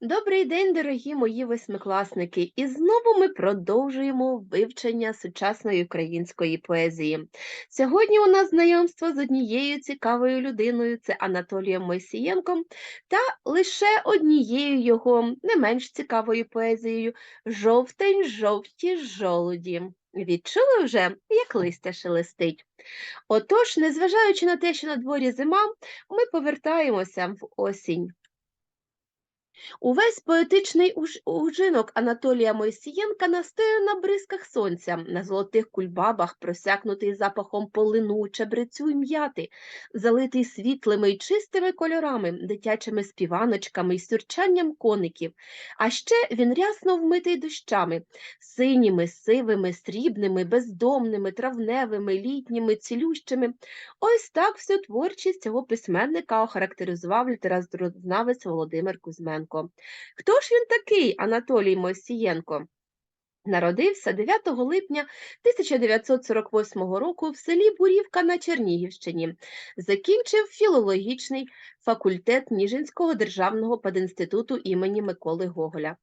Добрий день, дорогі мої восьмикласники! І знову ми продовжуємо вивчення сучасної української поезії. Сьогодні у нас знайомство з однією цікавою людиною це Анатолієм Мойсієнком, та лише однією його не менш цікавою поезією Жовтень, жовті жолуді. Відчули вже, як листя шелестить. Отож, незважаючи на те, що на дворі зима, ми повертаємося в осінь. Увесь поетичний ужинок Анатолія Мойсієнка настояв на бризках сонця, на золотих кульбабах, просякнутий запахом полину, чебрецю й м'яти, залитий світлими й чистими кольорами, дитячими співаночками й сюрчанням коників. А ще він рясно вмитий дощами, синіми, сивими, срібними, бездомними, травневими, літніми, цілющими. Ось так всю творчість цього письменника охарактеризував літературознавець Володимир Кузьменко. Хто ж він такий, Анатолій Мосієнко? Народився 9 липня 1948 року в селі Бурівка на Чернігівщині. Закінчив філологічний факультет Ніжинського державного пединституту імені Миколи Гоголя.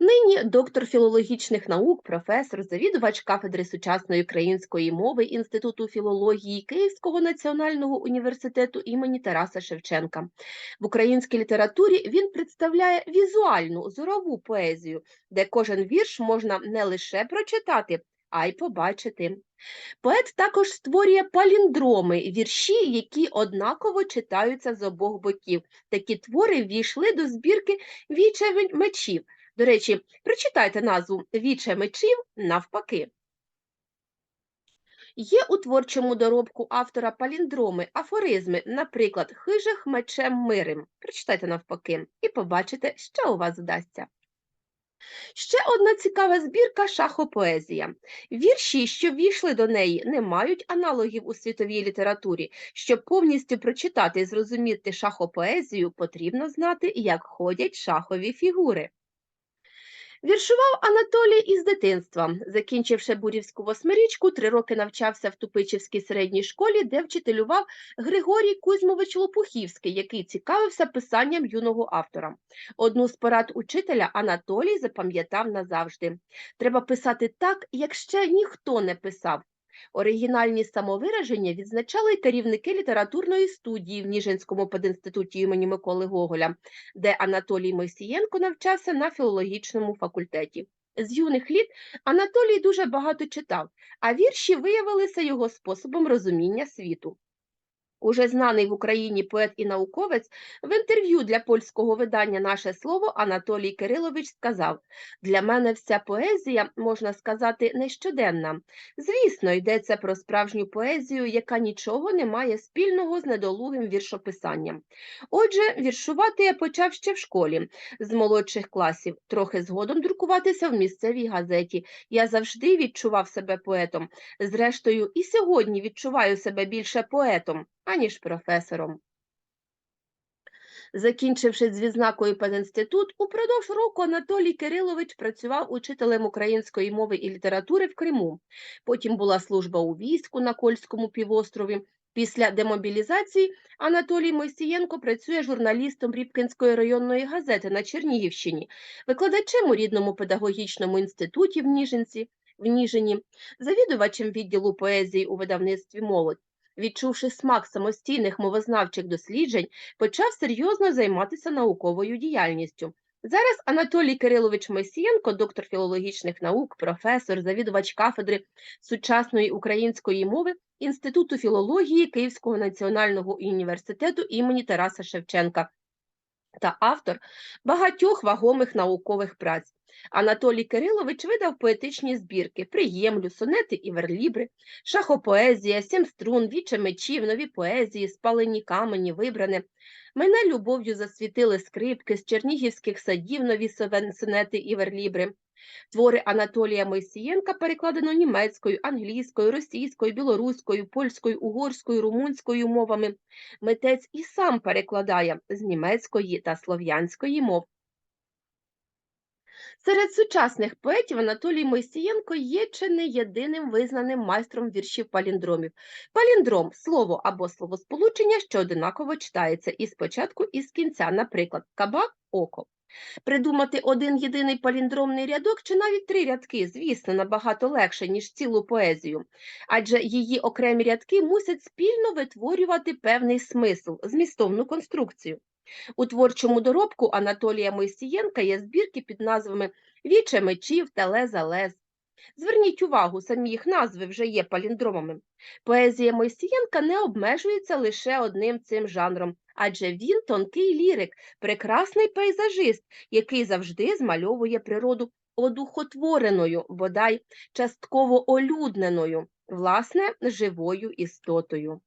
Нині доктор філологічних наук, професор, завідувач кафедри сучасної української мови Інституту філології Київського національного університету імені Тараса Шевченка. В українській літературі він представляє візуальну зорову поезію, де кожен вірш можна не лише прочитати, а й побачити. Поет також створює паліндроми, вірші, які однаково читаються з обох боків. Такі твори ввійшли до збірки «Віче мечів. До речі, прочитайте назву Віче мечів навпаки. Є у творчому доробку автора паліндроми, афоризми, наприклад, хижих мечем мирим. Прочитайте навпаки і побачите, що у вас вдасться. Ще одна цікава збірка шахопоезія. Вірші, що війшли до неї, не мають аналогів у світовій літературі. Щоб повністю прочитати і зрозуміти шахопоезію, потрібно знати, як ходять шахові фігури. Віршував Анатолій із дитинства. Закінчивши Бурівську восьмирічку, три роки навчався в Тупичівській середній школі, де вчителював Григорій Кузьмович Лопухівський, який цікавився писанням юного автора. Одну з порад учителя Анатолій запам'ятав назавжди. Треба писати так, як ще ніхто не писав. Оригінальні самовираження відзначали й керівники літературної студії в Ніжинському пединституті імені Миколи Гоголя, де Анатолій Мойсієнко навчався на філологічному факультеті. З юних літ Анатолій дуже багато читав, а вірші виявилися його способом розуміння світу. Уже знаний в Україні поет і науковець в інтерв'ю для польського видання Наше слово Анатолій Кирилович сказав: Для мене вся поезія, можна сказати, нещоденна. Звісно, йдеться про справжню поезію, яка нічого не має спільного з недолугим віршописанням. Отже, віршувати я почав ще в школі з молодших класів, трохи згодом друкуватися в місцевій газеті. Я завжди відчував себе поетом. Зрештою, і сьогодні відчуваю себе більше поетом аніж професором. Закінчивши з відзнакою пединститут, упродовж року Анатолій Кирилович працював учителем української мови і літератури в Криму. Потім була служба у війську на Кольському півострові. Після демобілізації Анатолій Мойсієнко працює журналістом Рібкінської районної газети на Чернігівщині, викладачем у рідному педагогічному інституті в Ніжинці, в Ніжині, завідувачем відділу поезії у видавництві молодь відчувши смак самостійних мовознавчих досліджень, почав серйозно займатися науковою діяльністю. Зараз Анатолій Кирилович Мосієнко, доктор філологічних наук, професор, завідувач кафедри сучасної української мови Інституту філології Київського національного університету імені Тараса Шевченка та автор багатьох вагомих наукових праць. Анатолій Кирилович видав поетичні збірки Приємлю, сонети і верлібри, шахопоезія, сім струн, віче мечів, нові поезії, спалені камені, вибране. Мене любов'ю засвітили скрипки з чернігівських садів, нові сонети і верлібри. Твори Анатолія Мойсієнка перекладено німецькою, англійською, російською, білоруською, польською, угорською, румунською мовами. Митець і сам перекладає з німецької та слов'янської мов. Серед сучасних поетів Анатолій Мойсієнко є чи не єдиним визнаним майстром віршів паліндромів. Паліндром слово або словосполучення, що одинаково читається і спочатку, і з кінця, наприклад, кабак око. Придумати один єдиний паліндромний рядок чи навіть три рядки, звісно, набагато легше, ніж цілу поезію, адже її окремі рядки мусять спільно витворювати певний смисл, змістовну конструкцію. У творчому доробку Анатолія Мойсієнка є збірки під назвами Віче мечів та Леза Лез. Зверніть увагу, самі їх назви вже є паліндромами. Поезія Мойсієнка не обмежується лише одним цим жанром, адже він тонкий лірик, прекрасний пейзажист, який завжди змальовує природу одухотвореною, бодай частково олюдненою, власне, живою істотою.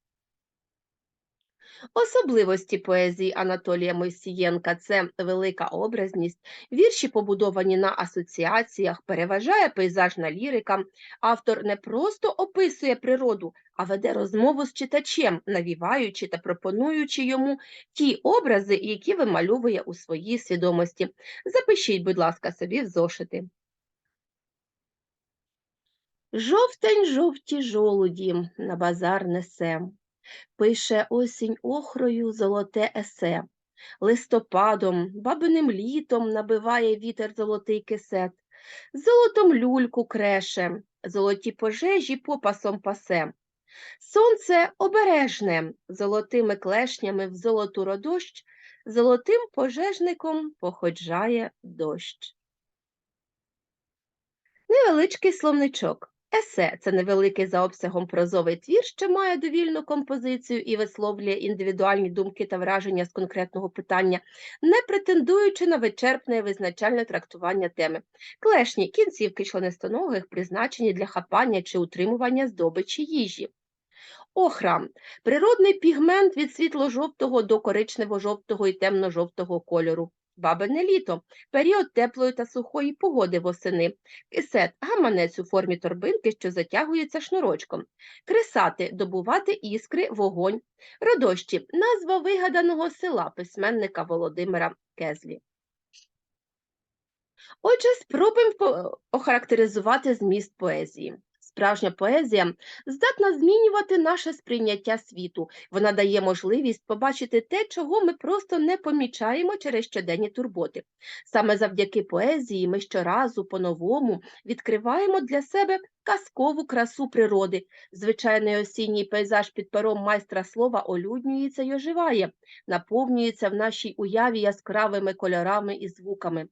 Особливості поезії Анатолія Мойсієнка це велика образність, вірші побудовані на асоціаціях, переважає пейзажна лірика. Автор не просто описує природу, а веде розмову з читачем, навіваючи та пропонуючи йому ті образи, які вимальовує у своїй свідомості. Запишіть, будь ласка, собі в зошити. Жовтень жовті жолуді на базар несе. Пише осінь охрою золоте есе. Листопадом, бабиним літом набиває вітер золотий кисет. Золотом люльку креше, золоті пожежі попасом пасе. Сонце обережне, золотими клешнями в золоту родощ, золотим пожежником походжає дощ. Невеличкий словничок. Есе це невеликий за обсягом прозовий твір, що має довільну композицію і висловлює індивідуальні думки та враження з конкретного питання, не претендуючи на вичерпне визначальне трактування теми. Клешні кінцівки членистоногих призначені для хапання чи утримування здобичі їжі. Охра природний пігмент від світло-жовтого до коричнево-жовтого і темно-жовтого кольору. Бабине літо період теплої та сухої погоди восени. Кисет гаманець у формі торбинки, що затягується шнурочком. Кресати добувати іскри, вогонь. Родощі назва вигаданого села письменника Володимира Кезлі. Отже, спробуємо охарактеризувати зміст поезії. Справжня поезія здатна змінювати наше сприйняття світу. Вона дає можливість побачити те, чого ми просто не помічаємо через щоденні турботи. Саме завдяки поезії ми щоразу по-новому відкриваємо для себе казкову красу природи. Звичайний осінній пейзаж під пером майстра слова олюднюється й оживає, наповнюється в нашій уяві яскравими кольорами і звуками.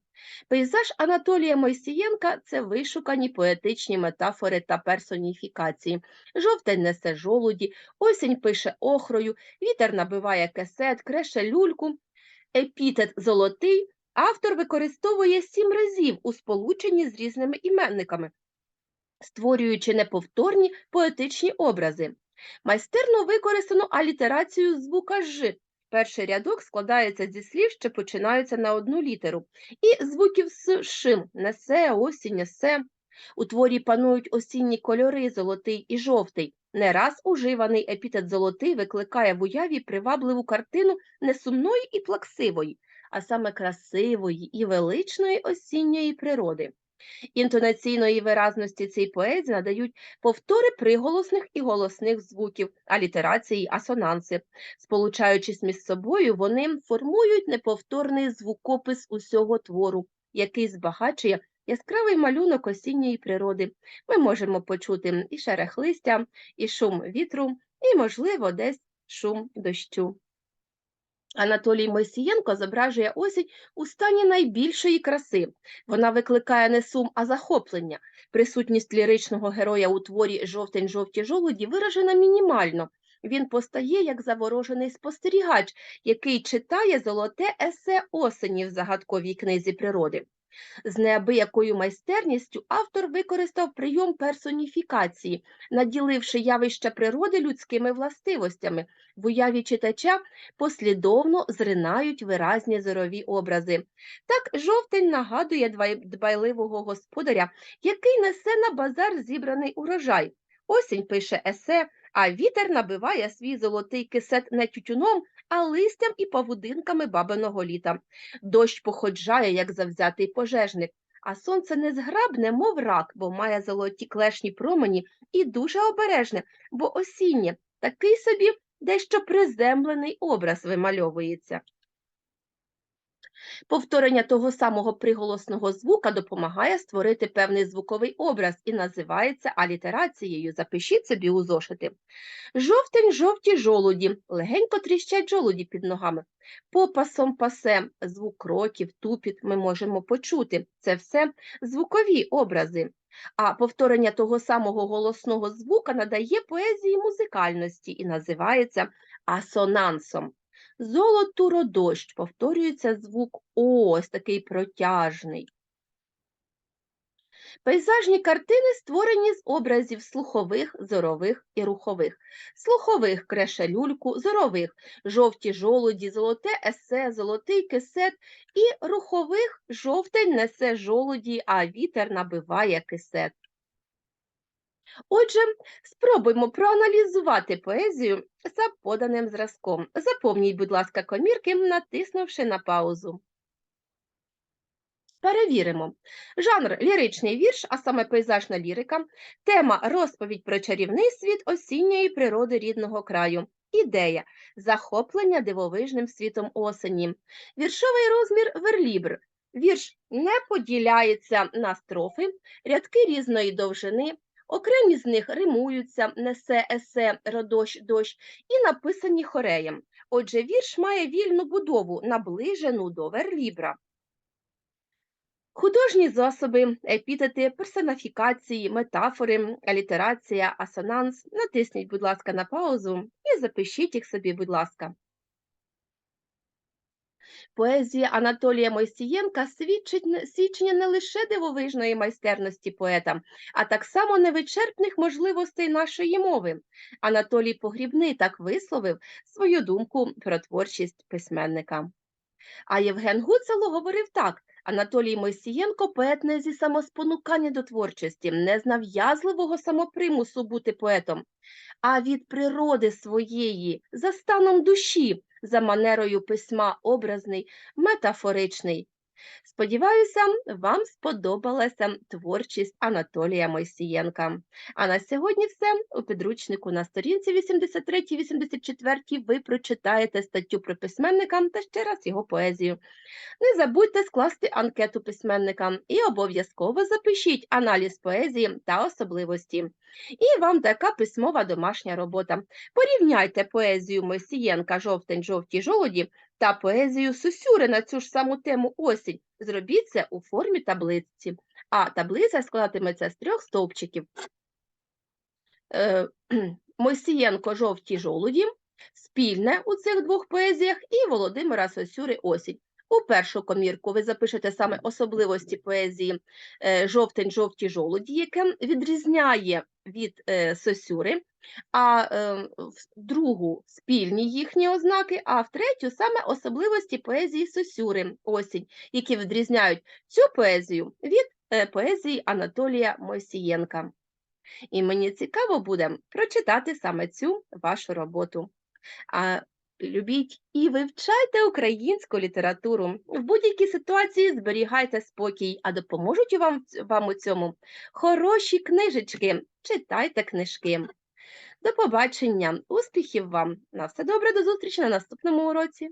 Пейзаж Анатолія Мойсієнка це вишукані поетичні метафори та персоніфікації. Жовтень несе жолуді, осінь пише охрою, вітер набиває кесет, креше люльку. Епітет золотий автор використовує сім разів у сполученні з різними іменниками, створюючи неповторні поетичні образи. Майстерно використано алітерацію звука Ж. Перший рядок складається зі слів, що починаються на одну літеру, і звуків з шим несе, осінь, несе. У творі панують осінні кольори золотий і жовтий. Не раз уживаний епітет золотий викликає в уяві привабливу картину не сумної і плаксивої, а саме красивої і величної осінньої природи. Інтонаційної виразності цій поезії надають повтори приголосних і голосних звуків, алітерації, асонанси. Сполучаючись між собою, вони формують неповторний звукопис усього твору, який збагачує яскравий малюнок осінньої природи. Ми можемо почути і шерех листя, і шум вітру, і, можливо, десь шум дощу. Анатолій Мойсієнко зображує осінь у стані найбільшої краси. Вона викликає не сум, а захоплення. Присутність ліричного героя у творі Жовтень жовті жолуді виражена мінімально. Він постає як заворожений спостерігач, який читає золоте есе осені в загадковій книзі природи. З неабиякою майстерністю автор використав прийом персоніфікації, наділивши явища природи людськими властивостями. В уяві читача послідовно зринають виразні зорові образи. Так жовтень нагадує дбайливого господаря, який несе на базар зібраний урожай. Осінь пише есе, а вітер набиває свій золотий кисет не тютюном, а листям і павудинками бабиного літа. Дощ походжає, як завзятий пожежник, а сонце незграбне, мов рак, бо має золоті клешні промені, і дуже обережне, бо осіннє, такий собі дещо приземлений образ вимальовується. Повторення того самого приголосного звука допомагає створити певний звуковий образ і називається алітерацією. Запишіть собі у зошити. Жовтень, жовті жолуді, легенько тріщать жолуді під ногами. Попасом пасе, звук кроків, тупіт ми можемо почути. Це все звукові образи. А повторення того самого голосного звука надає поезії музикальності і називається асонансом. Золотуро-дощ, повторюється звук ось такий протяжний. Пейзажні картини створені з образів слухових, зорових і рухових. Слухових креше люльку, зорових жовті жолуді, золоте есе, золотий кисет і рухових жовтень несе жолуді, а вітер набиває кисет. Отже, спробуймо проаналізувати поезію за поданим зразком. Заповніть, будь ласка, комірки, натиснувши на паузу. Перевіримо. Жанр ліричний вірш, а саме пейзажна лірика, тема розповідь про чарівний світ осінньої природи рідного краю. Ідея захоплення дивовижним світом осені. Віршовий розмір верлібр. Вірш не поділяється на строфи, рядки різної довжини, окремі з них римуються, несе есе, родощ, дощ і написані хореєм. Отже, вірш має вільну будову, наближену до верлібра. Художні засоби, епітети, персоніфікації, метафори, алітерація, асонанс. Натисніть, будь ласка, на паузу і запишіть їх собі, будь ласка. Поезія Анатолія Мойсієнка свідчить свідчення не лише дивовижної майстерності поета, а так само невичерпних можливостей нашої мови. Анатолій Погрібний так висловив свою думку про творчість письменника. А Євген Гуцело говорив так: Анатолій Мойсієнко поет не зі самоспонукання до творчості, не з нав'язливого самопримусу бути поетом, а від природи своєї, за станом душі, за манерою письма образний, метафоричний. Сподіваюся, вам сподобалася творчість Анатолія Мойсієнка. А на сьогодні все. У підручнику на сторінці 83-84 ви прочитаєте статтю про письменника та ще раз його поезію. Не забудьте скласти анкету письменника і обов'язково запишіть аналіз поезії та особливості. І вам така письмова домашня робота. Порівняйте поезію Мойсієнка Жовтень, жовті жолоді та поезію Сусюри на цю ж саму тему осінь. Зробіть це у формі таблиці. А таблиця складатиметься з трьох стовпчиків. Е, Мойсієнко жовті жолуді, спільне у цих двох поезіях і Володимира Сосюри осінь. У першу комірку ви запишете саме особливості поезії е, жовтень жовті жолуді, яке відрізняє від е, Сосюри, а е, в другу спільні їхні ознаки, а в третю саме особливості поезії Сосюри осінь, які відрізняють цю поезію від поезії Анатолія Мойсієнка. І мені цікаво буде прочитати саме цю вашу роботу. А любіть і вивчайте українську літературу. В будь-якій ситуації зберігайте спокій, а допоможуть вам, вам у цьому хороші книжечки. Читайте книжки. До побачення, успіхів вам! На все добре, до зустрічі на наступному уроці!